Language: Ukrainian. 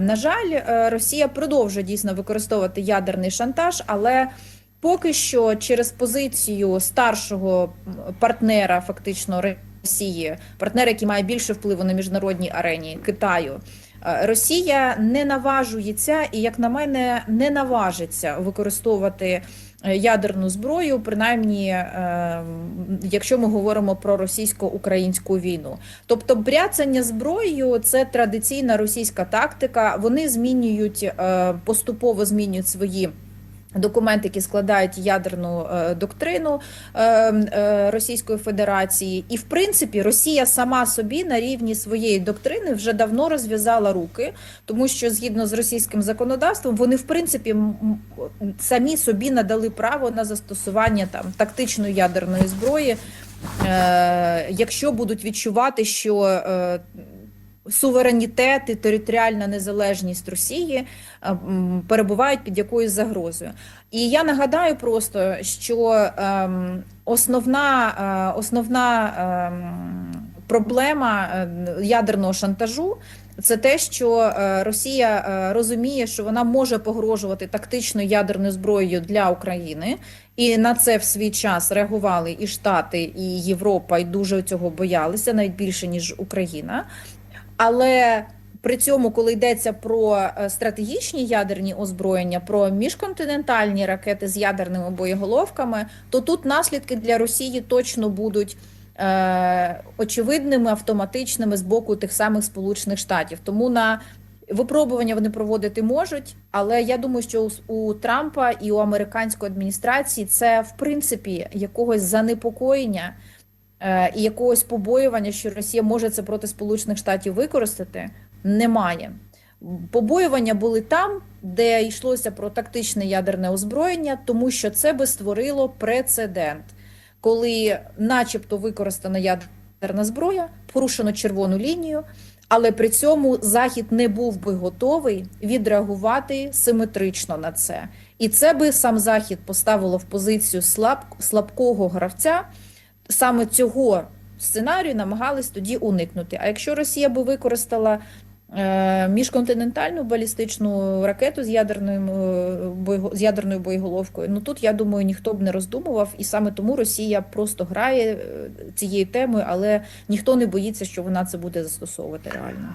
На жаль, е, Росія продовжує дійсно використовувати ядерний шантаж, але поки що через позицію старшого партнера, фактично Росії, партнера, який має більше впливу на міжнародній арені Китаю. е, Росія не наважується і, як на мене, не наважиться використовувати ядерну зброю, принаймні, е, якщо ми говоримо про російсько-українську війну. Тобто, бряцання зброєю це традиційна російська тактика. Вони змінюють е, поступово змінюють свої. Документи, які складають ядерну е, доктрину е, е, Російської Федерації, і в принципі Росія сама собі на рівні своєї доктрини вже давно розв'язала руки, тому що згідно з російським законодавством вони в принципі самі собі надали право на застосування там тактичної ядерної зброї, якщо будуть відчувати, що суверенітет і територіальна незалежність Росії е, перебувають під якоюсь загрозою. І я нагадаю просто, що ем, основна, е, основна ем, проблема е, ядерного шантажу. Це те, що Росія розуміє, що вона може погрожувати тактичною ядерною зброєю для України, і на це в свій час реагували і Штати, і Європа, і дуже цього боялися, навіть більше ніж Україна. Але при цьому, коли йдеться про е, стратегічні ядерні озброєння, про міжконтинентальні ракети з ядерними боєголовками, то тут наслідки для Росії точно будуть е, очевидними, автоматичними з боку тих самих Сполучених Штатів. Тому на випробування вони проводити можуть, але я думаю, що у, Трампа і у американської адміністрації це в принципі якогось занепокоєння і якогось побоювання, що Росія може це проти Сполучених Штатів використати, немає. Побоювання були там, де йшлося про тактичне ядерне озброєння, тому що це би створило прецедент, коли, начебто, використана ядерна зброя, порушено червону лінію, але при цьому Захід не був би готовий відреагувати симетрично на це. І це би сам Захід поставило в позицію слаб, слабкого гравця. Саме цього сценарію намагались тоді уникнути. А якщо Росія би використала е, міжконтинентальну балістичну ракету з ядерною е, з ядерною боєголовкою, ну тут я думаю, ніхто б не роздумував, і саме тому Росія просто грає е, цією темою, але ніхто не боїться, що вона це буде застосовувати реально.